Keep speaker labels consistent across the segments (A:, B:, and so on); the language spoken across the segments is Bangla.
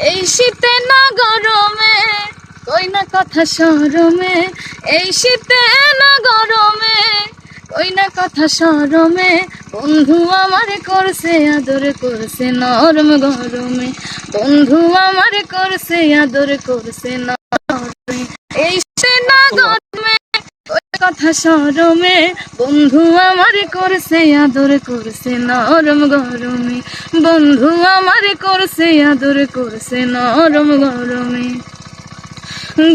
A: এই শীতে না গরমে কই না কথা সরমে। এই শীতে না গরমে কই না কথা সরমে। বন্ধু আমার করছে, আদর করছে, নরম গরমে। বন্ধু আমার করছে, আদর করছে, নরমে। এই শীতে না গরমে কথা সরমে। বন্ধু আমার করছে আদর, করছে নরম গরমে। বন্ধু আমার করছে আদর, করছে নরম গরমে।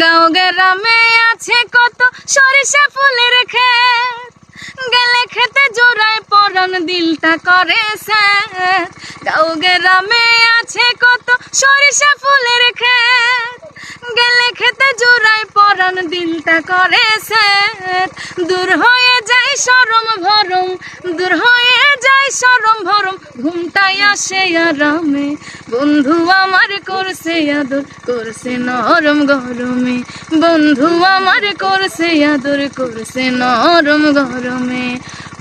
A: গাঁও গ্রামে আছে কত সরিষা ফুলের ক্ষেত। গেলে খেতে জোড়ায় পরন দিলটা করে গাঁও গ্রামে আছে কত পরন দিলটা করে স্যার দূর হয়ে যায় সরম ভরম, দূর হয়ে যায় সরম ভরম। ঘুমটাই আসে আরামে। বন্ধু আমার করছে আদর, করছে নরম গরমে। বন্ধু আমার করছে আদর, করছে নরম গরমে।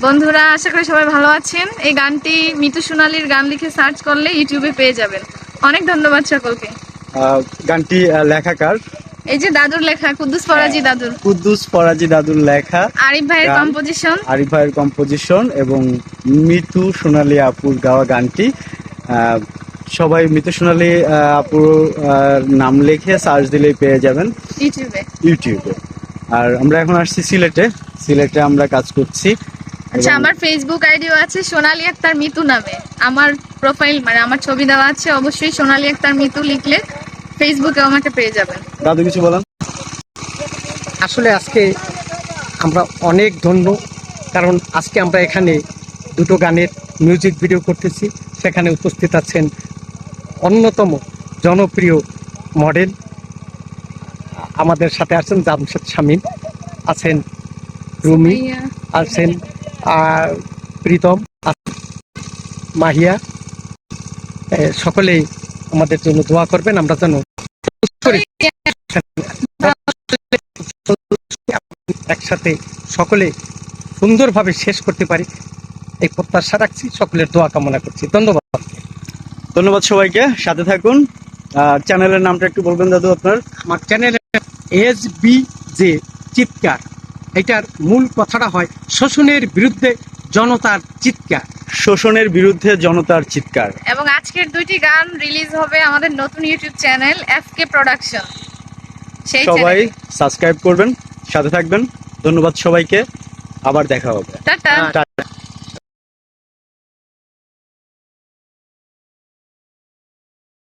A: বন্ধুরা, আশা করি সবাই ভালো আছেন। এই গানটি মিতু সোনালির গান লিখে সার্চ করলে ইউটিউবে পেয়ে যাবেন। অনেক ধন্যবাদ সকলকে।
B: গানটি লেখাকার।
A: এই যে দাদুর লেখা কুদ্দুস ফরাজি দাদুর।
B: কুদ্দুস ফরাজি দাদুর লেখা।
A: আরিফ ভাইয়ের কম্পোজিশন
B: আরিফ ভাইয়ের কম্পোজিশন এবং মিতু সোনালী আপুর গাওয়া গানটি। সবাই মিতু সোনালী আপুর নাম লিখে সার্চ দিলেই পেয়ে যাবেন।
A: ইউটিউবে
B: ইউটিউবে আর আমরা এখন আসছি সিলেটে। সিলেটে আমরা কাজ করছি।
A: আচ্ছা আমার ফেসবুক আইডিও আছে সোনালী আক্তার মিতু নামে। আমার প্রোফাইল মানে আমার ছবি দেওয়া আছে অবশ্যই সোনালী আক্তার মিতু লিখলে। ফেসবুকে আমাকে পেয়ে যাবেন।
B: দাদু কিছু বলেন।
C: আসলে আজকে আমরা অনেক ধন্য কারণ আজকে আমরা এখানে দুটো গানের মিউজিক ভিডিও করতেছি। সেখানে উপস্থিত আছেন অন্যতম জনপ্রিয় মডেল আমাদের সাথে আছেন জামশেদ শামীম আছেন রুমি আছেন আর প্রীতম মাহিয়া। সকলেই আমাদের জন্য দোয়া করবেন আমরা যেন একসাথে সকলে সুন্দরভাবে শেষ করতে পারি। এই প্রত্যাশা রাখছি সকলের দোয়া কামনা করছি। ধন্যবাদ।
B: ধন্যবাদ সবাইকে সাথে থাকুন। আর চ্যানেলের নামটা একটু বলবেন দাদু আপনার?
C: আমার চ্যানেলে এস বি যে চিৎকার। এটার মূল কথাটা হয় শোষণের বিরুদ্ধে জনতার চিৎকার।
B: শোষণের বিরুদ্ধে জনতার চিৎকার।
A: এবং আজকের দুইটি গান রিলিজ হবে আমাদের নতুন ইউটিউব চ্যানেল এফকে প্রোডাকশন সেই
B: সবাই সাবস্ক্রাইব করবেন সাথে থাকবেন। ধন্যবাদ সবাইকে। আবার দেখা হবে। টাটা।